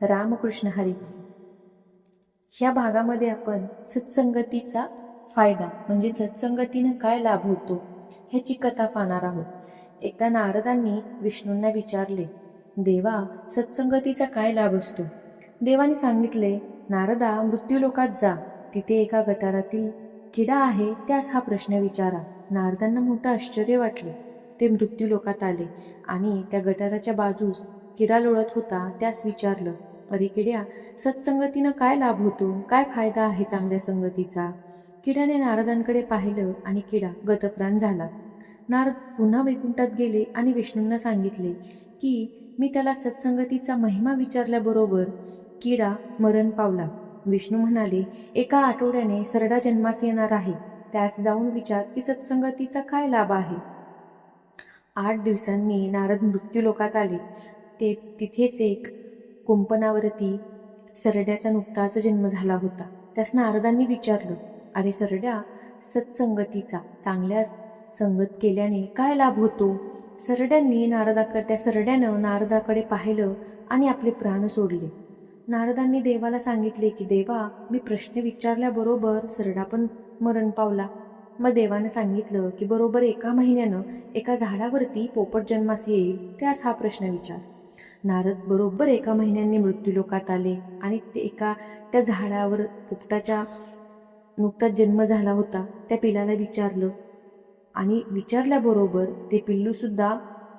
रामकृष्ण हरी. ह्या भागामध्ये आपण सत्संगतीचा फायदा म्हणजे सत्संगतीनं काय लाभ होतो ह्याची कथा पाहणार आहोत. एकदा नारदांनी विष्णूंना विचारले देवा सत्संगतीचा काय लाभ असतो? देवाने सांगितले नारदा मृत्यूलोकात जा. तिथे एका गटारातील किडा आहे त्यास हा प्रश्न विचारा. नारदांना मोठं आश्चर्य वाटले. ते मृत्यूलोकात आले आणि त्या गटाराच्या बाजूस किडा लोळत होता त्यास विचारलं अरे किड्या सत्संगतीनं काय लाभ होतो? काय फायदा आहे चांगल्या संगतीचा? किड्याने नारदांकडे पाहिलं आणि किडा गतप्राण झाला. नारद पुन्हा वैकुंठात गेले आणि विष्णूंना सांगितले की मी त्याला सत्संगतीचा महिमा विचारल्याबरोबर किडा मरण पावला. विष्णू म्हणाले एका आठवड्याने सरडा जन्मास येणार आहे. त्यास जाऊन विचार की सत्संगतीचा काय लाभ आहे? आठ दिवसांनी नारद मृत्यूलोकात आले. ते तिथेच एक कुंपणावरती सरड्याचा नुकताच जन्म झाला होता. त्यास नारदांनी विचारलं अरे सरड्या सत्संगतीचा चांगल्या संगत केल्याने काय लाभ होतो? सरड्यांनी नारदाकडे त्या सरड्यानं नारदाकडे पाहिलं आणि आपले प्राण सोडले. नारदांनी देवाला सांगितले की देवा मी प्रश्न विचारल्याबरोबर सरडा पण मरण पावला. मग देवानं सांगितलं की बरोबर एका महिन्यानं एका झाडावरती पोपट जन्मास येईल त्यास हा प्रश्न विचार. नारद बरोबर एका महिन्यांनी मृत्यूलोकात आले आणि ते एका त्या झाडावर पोपटाच्या नुकताच जन्म झाला होता त्या पिलाला विचारलं. आणि विचारल्याबरोबर ते पिल्लूसुद्धा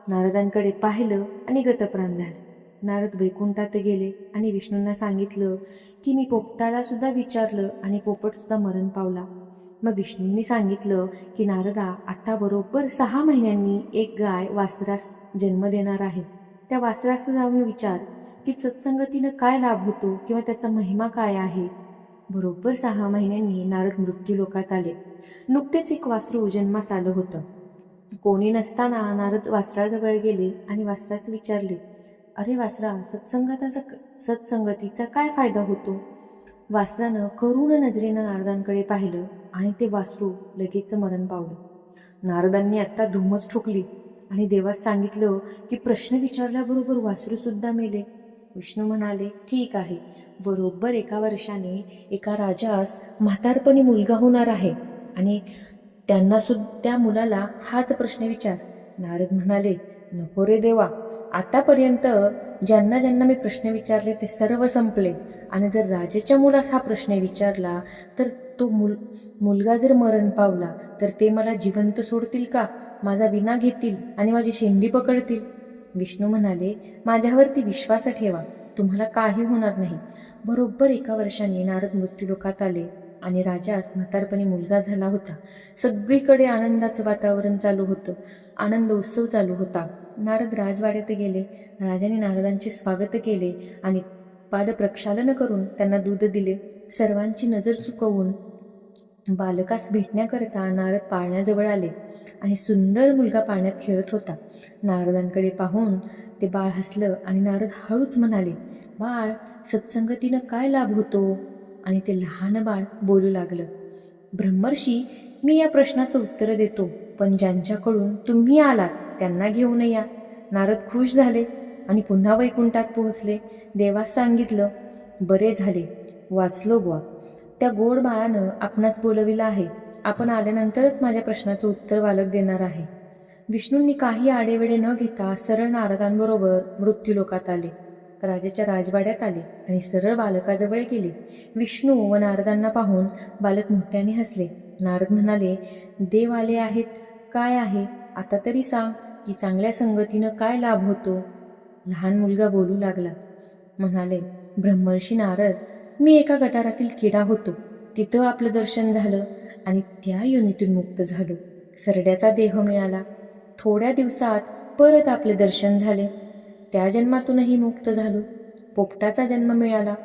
नारदांकडे पाहिलं आणि गतप्राण झालं. नारद वैकुंठात गेले आणि विष्णूंना सांगितलं की मी पोपटाला सुद्धा विचारलं आणि पोपटसुद्धा मरण पावला. मग विष्णूंनी सांगितलं की नारदा आता बरोबर सहा महिन्यांनी एक गाय वासरास जन्म देणार आहे. त्या वासरास जाऊन विचार की सत्संगतीनं काय लाभ होतो किंवा त्याचा महिमा काय आहे? बरोबर सहा महिन्यांनी नारद मृत्यूलोकात आले. नुकतेच एक वासरू जन्मास आलं होतं. कोणी नसताना नारद वासराजवळ गेले आणि वासरास विचारले अरे वासरा सत्संगताचा सत्संगतीचा काय फायदा होतो? वासरानं करुण नजरेनं नारदांकडे पाहिलं आणि ते वासरू लगेच मरण पावलं. नारदांनी आत्ता धुमच ठोकली. आणि देवास सांगितलं की प्रश्न विचारल्याबरोबर वासरूसुद्धा मेले. विष्णू म्हणाले ठीक आहे. बरोबर एका वर्षाने एका राजास म्हातारपणी मुलगा होणार आहे आणि त्यांना सुद्धा त्या मुलाला हाच प्रश्न विचार. नारद म्हणाले नको रे देवा. आतापर्यंत ज्यांना ज्यांना मी प्रश्न विचारले ते सर्व संपले. आणि जर राजाच्या मुलास हा प्रश्न विचारला तर तो मुल मुलगा जर मरण पावला तर ते मला जिवंत सोडतील का? माझा विना घेतील आणि माझी शेंडी पकडतील. विष्णू म्हणाले माझ्यावरती विश्वास ठेवा. तुम्हाला काही होणार नाही. बरोबर एका वर्षाने नारद मृत्यूलोकात आले आणि राजास म्हातारपणी मुलगा झाला होता. सगळीकडे आनंदाचं वातावरण चालू होतं. आनंद उत्सव चालू होता. नारद राजवाड्यात गेले. राजाने नारदांचे स्वागत केले आणि पादप्रक्षालन करून त्यांना दूध दिले. सर्वांची नजर चुकवून बालकास भेटण्याकरता नारद पाळण्याजवळ आले आणि सुंदर मुलगा पाण्यात खेळत होता. नारदांकडे पाहून ते बाळ हसलं आणि नारद हळूच म्हणाले बाळ सत्संगतीनं काय लाभ होतो? आणि ते लहान बाळ बोलू लागलं ब्रह्मर्षी मी या प्रश्नाचं उत्तर देतो पण ज्यांच्याकडून तुम्ही आलात त्यांना घेऊन या. नारद खुश झाले आणि पुन्हा वैकुंठात पोहोचले. देवास सांगितलं बरे झाले वाचलो बुवा. त्या गोड बाळानं आपणास बोलविलं आहे. आपण आल्यानंतरच माझ्या प्रश्नाचं उत्तर बालक देणार आहे. विष्णूंनी काही आडेवेडे न घेता सरळ नारदांबरोबर मृत्यूलोकात आले. राजाच्या राजवाड्यात आले आणि सरळ बालकाजवळ गेले. विष्णू व नारदांना पाहून बालक मोठ्याने हसले. नारद म्हणाले देव आले आहेत. काय आहे? आता तरी सांग की चांगल्या संगतीनं काय लाभ होतो? लहान मुलगा बोलू लागला. म्हणाले ब्रह्मर्षी नारद मी एका गटारातील किडा होतो. तिथं आपलं दर्शन झालं आणि त्या योनीतून मुक्त झालो. सरड्याचा देह मिळाला. थोड्या दिवसात परत आपले दर्शन झाले. त्या जन्मातूनही मुक्त झालो. पोपटाचा जन्म मिळाला.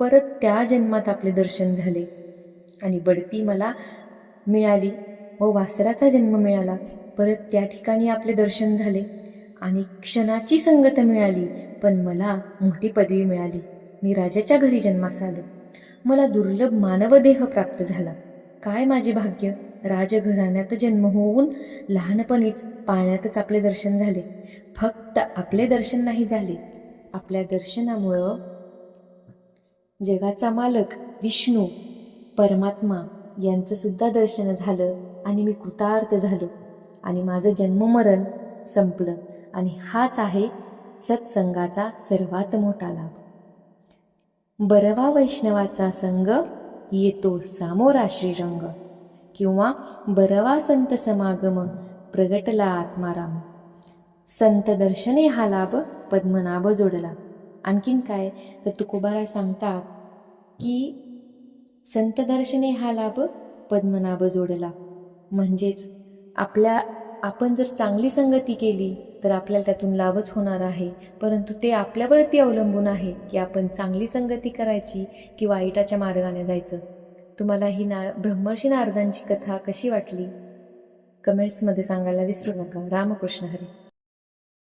परत त्या जन्मात आपले दर्शन झाले. आणि बढती मला मिळाली व वासराचा जन्म मिळाला. परत त्या ठिकाणी आपले दर्शन झाले. आणि क्षणाची संगत मिळाली पण मला मोठी पदवी मिळाली. मी राजाच्या घरी जन्मास आलो. मला दुर्लभ मानवदेह प्राप्त झाला. काय माझे भाग्य? राजघराण्यात जन्म होऊन लहानपणीच पाण्यातच आपले दर्शन झाले. फक्त आपले दर्शन नाही झाले. आपल्या दर्शनामुळं जगाचा मालक विष्णू परमात्मा यांचं सुद्धा दर्शन झालं आणि मी कृतार्थ झालो. आणि माझं जन्ममरण संपलं. आणि हाच आहे सत्संगाचा सर्वात मोठा लाभ. बरवा वैष्णवाचा संग येतो सामोरा श्रीरंग. किंवा बरवा संत समागम प्रगटला आत्माराम. संत दर्शने हा लाभ पद्मनाभ जोडला. आणखीन काय? तर तुकोबाराय सांगतात की संत दर्शने हा लाभ पद्मनाभ जोडला. म्हणजेच आपल्या आपण जर चांगली संगती केली तर आपल्याला त्यातून लाभच होणार आहे. परंतु ते आपल्यावरती अवलंबून आहे की आपण चांगली संगती करायची की वाईटाच्या मार्गाने जायचं. तुम्हाला ही ना ब्रह्मर्षी नारदांची कथा कशी वाटली? कमेंट्समध्ये सांगायला विसरू नका. रामकृष्ण हरी.